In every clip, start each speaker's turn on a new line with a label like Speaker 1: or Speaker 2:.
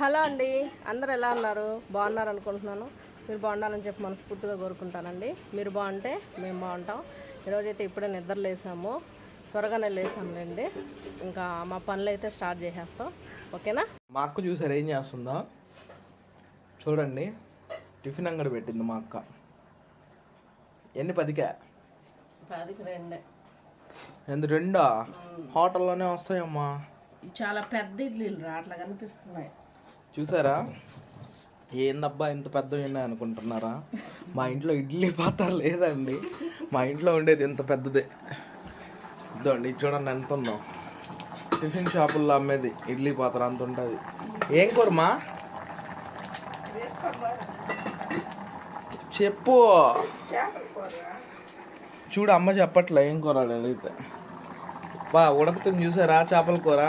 Speaker 1: Hello అండి. అందరు ఎలా ఉన్నారు? బాగున్నారు అనుకుంటున్నాను. మీరు బాగుండాలని చెప్పి మనస్ఫూర్తిగా కోరుకుంటానండి. మీరు బాగుంటే మేము బాగుంటాం. ఈరోజైతే ఇప్పుడే నిద్ర లేసాము. త్వరగానే లేసాంలేండి. ఇంకా మా పనులు అయితే స్టార్ట్ చేసేస్తాం. ఓకేనా?
Speaker 2: మా అక్క చూసారు ఏం చేస్తుందో? చూడండి. టిఫిన్ అంగడి పెట్టింది మా అక్క. ఎన్ని పదికే?
Speaker 1: పదికి రెండే.
Speaker 2: ఎందు రెండా? హోటల్లోనే వస్తాయమ్మా.
Speaker 1: చాలా పెద్ద ఇడ్లీలు రా అట్లా కనిపిస్తున్నాయి.
Speaker 2: చూసారా? ఏందబ్బా ఇంత పెద్ద ఉన్నాయి అనుకుంటున్నారా? మా ఇంట్లో ఇడ్లీ పాత్ర లేదండి. మా ఇంట్లో ఉండేది ఇంత పెద్దదే. ఇద్దండి చూడండి ఎంత ఉందో. టిఫిన్ షాపుల్లో అమ్మేది ఇడ్లీ పాత్ర అంత ఉంటుంది. ఏం కూరమా చెప్పు. చూడు అమ్మ చెప్పట్లే ఏం కూర అడిగితే. బా ఉడకతుంది చూసారా చేపల కూర?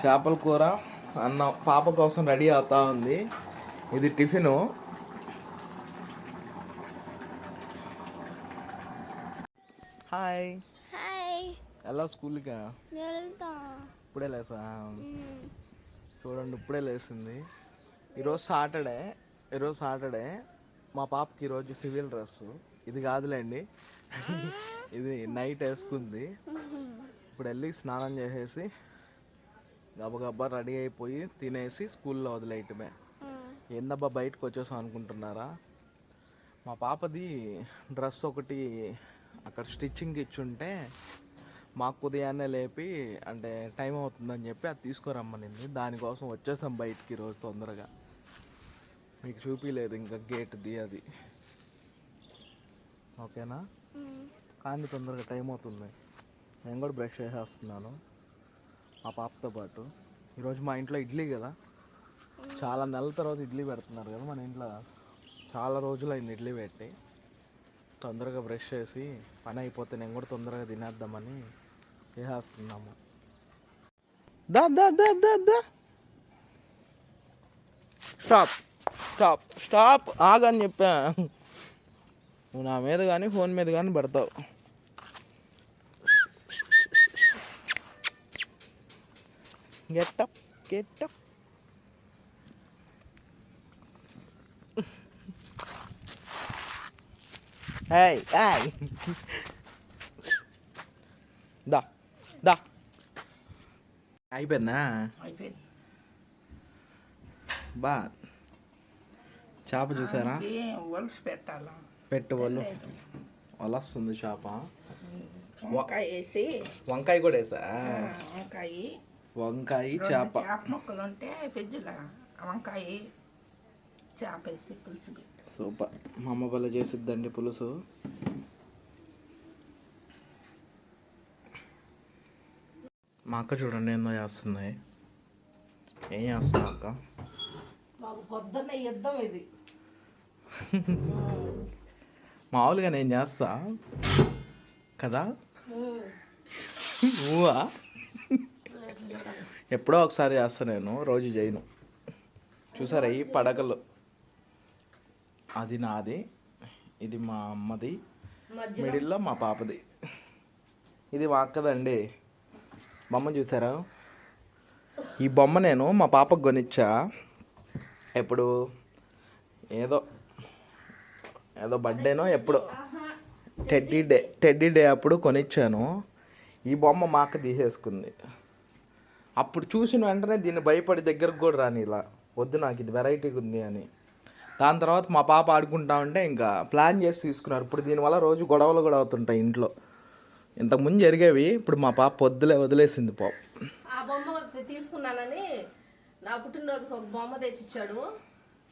Speaker 2: చేపల కూర. అన్న పాప కోసం రెడీ అవుతా ఉంది. ఇది టిఫిను. హాయ్. ఎలా స్కూల్కి? ఇప్పుడే లేసా? చూడండి ఇప్పుడే లేచింది ఈరోజు సాటర్డే. ఈరోజు సాటర్డే. మా పాపకి ఈరోజు సివిల్ డ్రెస్ ఇది కాదులేండి. ఇది నైట్ వేసుకుంది. ఇప్పుడు వెళ్ళి స్నానం చేసేసి గబగబా రెడీ అయిపోయి తినేసి స్కూల్లో వదిలేయటమే. ఏందబ్బా బయటకు వచ్చేసాం అనుకుంటున్నారా? మా పాపది డ్రెస్ ఒకటి అక్కడ స్టిచ్చింగ్ ఇచ్చుంటే మాకు ఉదయాన్నే లేపి అంటే టైం అవుతుందని చెప్పి అది తీసుకురమ్మనింది. దానికోసం వచ్చేసాం బయటికి ఈరోజు తొందరగా. మీకు చూపించలేదు ఇంకా గేట్ది అది. ఓకేనా? కానీ తొందరగా టైం అవుతుంది. నేను కూడా బ్రష్ చేసేస్తున్నాను. మా పాపతో పాటు. ఈరోజు మా ఇంట్లో ఇడ్లీ కదా. చాలా నెలల తర్వాత ఇడ్లీ పెడుతున్నారు కదా మన ఇంట్లో. చాలా రోజులైంది ఇడ్లీ పెట్టి. తొందరగా బ్రష్ చేసి పని అయిపోతే నేను కూడా తొందరగా తినేద్దామని చేసేస్తున్నాము దా దా దా దా దా. Stop stop stop. ఆగని చెప్పా. నువ్వు నా మీద కానీ ఫోన్ మీద కానీ పెడతావు. గెట్టప్ గెట్టప్ Hey, hey. దా దా అయిపోయిందా?
Speaker 1: అయిపోయింది.
Speaker 2: బా. చేప చూసారా?
Speaker 1: ఒలుసు పెట్టాలా?
Speaker 2: పెట్టు వాళ్ళు వలస్తుంది చేప.
Speaker 1: వంకాయ వేసి.
Speaker 2: వంకాయ కూడా వేసా?
Speaker 1: వంకాయ.
Speaker 2: వంకాయ చేప.
Speaker 1: చేప ముక్కలు ఉంటే ఫ్రిడ్జ్లో వంకాయ చేప వేసి పులుసు
Speaker 2: సూపర్. మా అమ్మ వల్ల చేసిద్దండి పులుసు. మా అక్క చూడండి ఏందో చేస్తుంది. ఏం చేస్తున్నా అక్క?
Speaker 1: మాకు పొద్దున్న యుద్ధం ఇది.
Speaker 2: మామూలుగా నేను చేస్తా. కదా? నువ్వా ఎప్పుడో ఒకసారి చేస్తా నేను రోజు చేయను. చూసారా ఈ పడకలు? అది నాది ఇది మా అమ్మది మిడిల్లో మా పాపది. ఇది మా అక్కదండి. బొమ్మ చూసారా? ఈ బొమ్మ నేను మా పాపకు కొనిచ్చా. ఎప్పుడు? ఏదో ఏదో బర్త్డేనో ఎప్పుడు? టెడ్డీ డే టెడ్డీ డే అప్పుడు కొనిచ్చాను. ఈ బొమ్మ మా అక్క తీసేసుకుంది. అప్పుడు చూసిన వెంటనే దీన్ని భయపడి దగ్గరకు కూడా రాని ఇలా. వద్దు నాకు ఇది వెరైటీగా ఉంది అని. దాని తర్వాత మా పాప ఆడుకుంటా ఉంటే ఇంకా ప్లాన్ చేసి తీసుకున్నారు. ఇప్పుడు దీనివల్ల రోజు గొడవలు కూడా అవుతుంటాయి ఇంట్లో. ఇంతకుముందు జరిగేవి ఇప్పుడు మా పాప వద్దులే వదిలేసింది పాప.
Speaker 1: ఆ బొమ్మ తీసుకున్నానని నా పుట్టినరోజుకి ఒక బొమ్మ తెచ్చిచ్చాడు.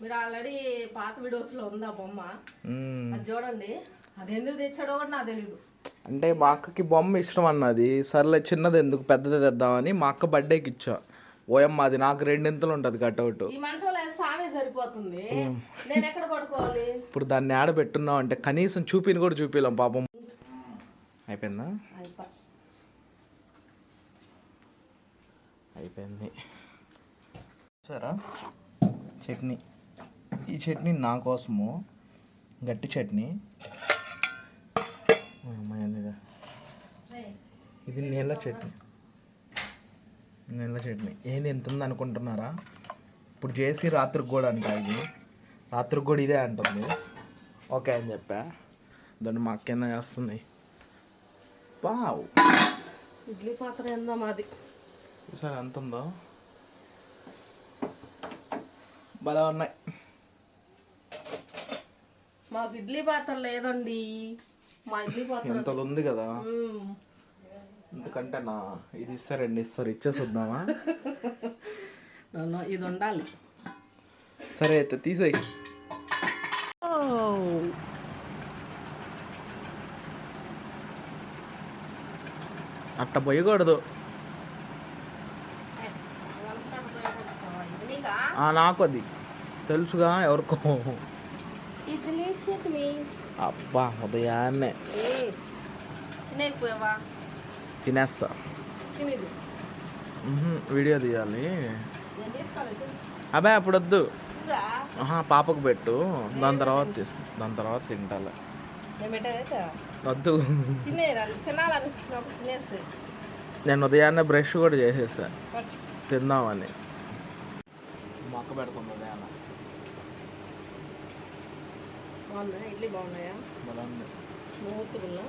Speaker 1: మీరు ఆల్రెడీ పాత వీడియోస్లో ఉంది ఆ బొమ్మ.
Speaker 2: మ్మ్.
Speaker 1: అది చూడండి. అది ఎందుకు తెచ్చాడో కూడా నాకు తెలియదు
Speaker 2: అంటే మా అక్కకి బొమ్మ ఇష్టం అన్నది. సర్లే చిన్నది ఎందుకు పెద్దది తెద్దామని మా అక్క బర్త్డేకి ఇచ్చా. ఓయమ్మ అది నాకు రెండింతలు ఉంటుంది కట్అవుట్
Speaker 1: సరిపోతుంది. నేను ఎక్కడ పడుకోవాలి?
Speaker 2: ఇప్పుడు దాన్ని ఆడబెట్టున్నాం అంటే కనీసం చూపిని కూడా చూపిలేం పాపం. అయిపోయిందా?
Speaker 1: అయిపో-
Speaker 2: అయిపోయింది. సరా చట్నీ. ఈ చట్నీ నా కోసము. గట్టి చట్నీ. ఇది నీళ్ళ చట్నీ. నీళ్ళ చట్నీ. ఏంది ఎంత ఉంది అనుకుంటున్నారా? ఇప్పుడు చేసి రాత్రికి కూడా అంట ఇది. రాత్రికి కూడా ఇదే అంటుంది. ఓకే అని చెప్పా. దాన్ని మా అక్క చేస్తుంది. వావ్.
Speaker 1: ఇడ్లీ పాత్ర ఏందో మాది.
Speaker 2: చూసారా ఎంత ఉందో? భలే ఉన్నాయి.
Speaker 1: మాకు ఇడ్లీ పాత్ర లేదండి.
Speaker 2: ఎంత ఉంది కదా. ఎందుకంటే నా ఇది ఇస్తారు రెండు ఇస్తారు ఇచ్చేసి వద్దామా?
Speaker 1: నాన్న, ఇది ఉండాలి.
Speaker 2: సరే అయితే తీసేయి. అట్ట పోయకూడదు.
Speaker 1: నాకు
Speaker 2: అది. తెలుసుగా ఎవరికో.
Speaker 1: ఇడ్లీ చట్నీ
Speaker 2: అబ్బా ఉదయాన్నే.
Speaker 1: తినేకపోయావా
Speaker 2: తినేస్తా
Speaker 1: తినేది
Speaker 2: వీడియో తీయాలి
Speaker 1: ఇది.
Speaker 2: అబ్బాయి అప్పుడు వద్దు పాపకు పెట్టు దాని తర్వాత తీసు దాని తర్వాత తింటాలే వద్దు నేను ఉదయాన్నే బ్రష్ కూడా చేసేసా. తిందామని మొక్క పెడుతుంది ఉదయాన్న
Speaker 1: బాగుందా? ఇడ్లీ బాగున్నాయా?
Speaker 2: ఉంది.
Speaker 1: స్మూత్గా ఉన్నా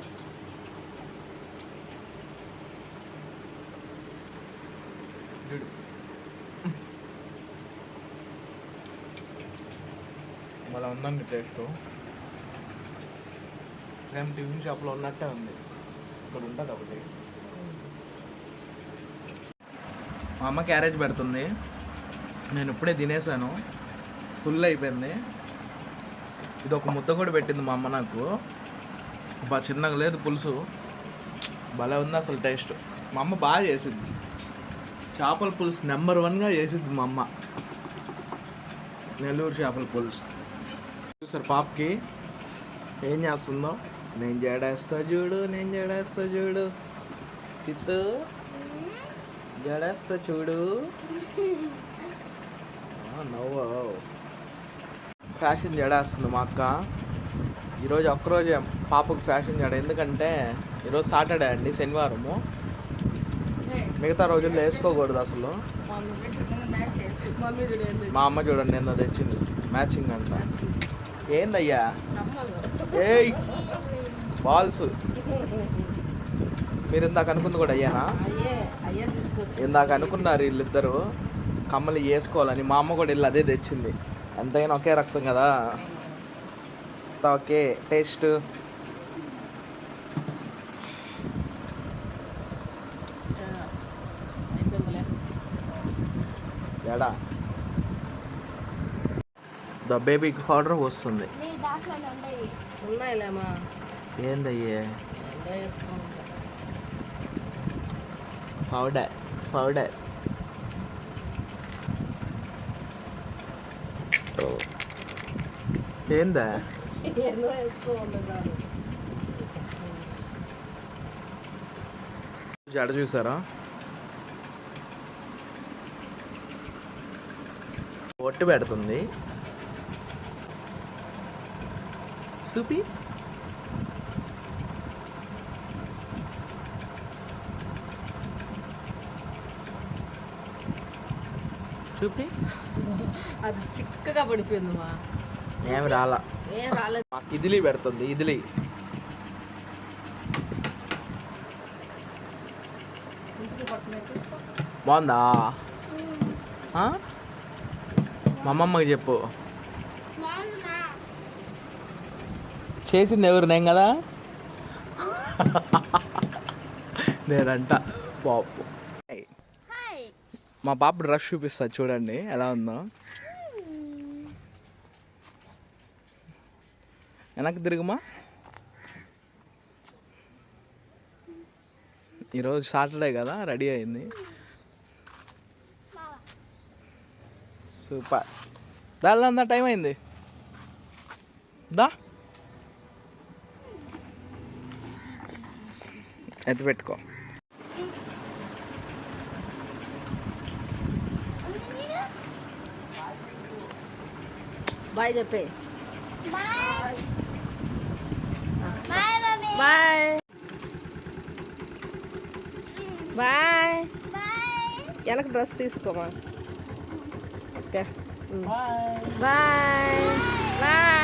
Speaker 2: చూడు ఉందండి టేస్ట్. సేమ్ టిఫిన్ షాప్లో ఉన్నట్టే ఉంది. ఇక్కడ ఉంటుంది ఒకటి. మా అమ్మ క్యారేజ్ పెడుతుంది. నేను ఇప్పుడే తినేసాను. ఫుల్ అయిపోయింది. ఇది ఒక ముద్ద కూడా పెట్టింది మా అమ్మ నాకు. బాగా చిన్నగా లేదు పులుసు. భలే ఉంది అసలు టేస్ట్. మా అమ్మ బాగా చేసింది. చేపల పులుసు నెంబర్ వన్గా చేసింది మా అమ్మ. నెల్లూరు చేపల పులుసు. చూసారు పాపకి? ఏం చేస్తుందో? నేను జడేస్తా చూడు నేను జడేస్తా చూడు. చిత్తు జడేస్తా చూడు. నవ్వు ఫ్యాషన్ జడేస్తుంది మా అక్క ఈరోజు ఒక్కరోజే పాపకు ఫ్యాషన్ జడ. ఎందుకంటే ఈరోజు సాటర్డే అండి శనివారము. మిగతా రోజుల్లో వేసుకోకూడదు అసలు. మా అమ్మ చూడండి నిన్న తెచ్చింది. మ్యాచింగ్ అంట. ఏందయ్యా? ఏ బాల్స్. మీరు ఇందాక అనుకుంది కూడా అయ్యానా? ఇందాక అనుకున్నారు వీళ్ళిద్దరూ. కమ్మలు వేసుకోవాలని. మా అమ్మ కూడా వెళ్ళి అదే తెచ్చింది. ఎంతైనా ఒకే రక్తం కదా? అంతా ఓకే టేస్ట్? ఎడా ద బేబీకి పౌడర్ వస్తుంది. ఏందయ్యే?
Speaker 1: వేసుకోవాలి
Speaker 2: పౌడర్. ఏందా? జడ చూసారా? ఒట్టు పెడుతుంది. చూపి చూపి.
Speaker 1: అది చిక్కగా పడిపోయింది మా.
Speaker 2: ఏమి రాలా.
Speaker 1: ఏం రాలేదు.
Speaker 2: ఇదిలి పెడుతుంది ఇదిలి. బాగుందా? మా అమ్మమ్మకి చెప్పు. చేసింది ఎవరు నేను కదా? నేనంట. పాపు. మా పాప డ్రెస్ చూపిస్తా చూడండి ఎలా ఉందో. వెనక్కి తిరుగుమా? ఈరోజు సాటర్డే కదా రెడీ అయింది. సూపర్. దాని అంతా టైం అయింది. దా. ఎత్తి పెట్టుకో.
Speaker 1: బాయ్ చెప్పే
Speaker 3: bye bye mummy
Speaker 1: bye bye
Speaker 3: bye
Speaker 1: వెనక డ్రెస్ తీసుకోమా ఓకే
Speaker 2: బాయ్
Speaker 1: బాయ్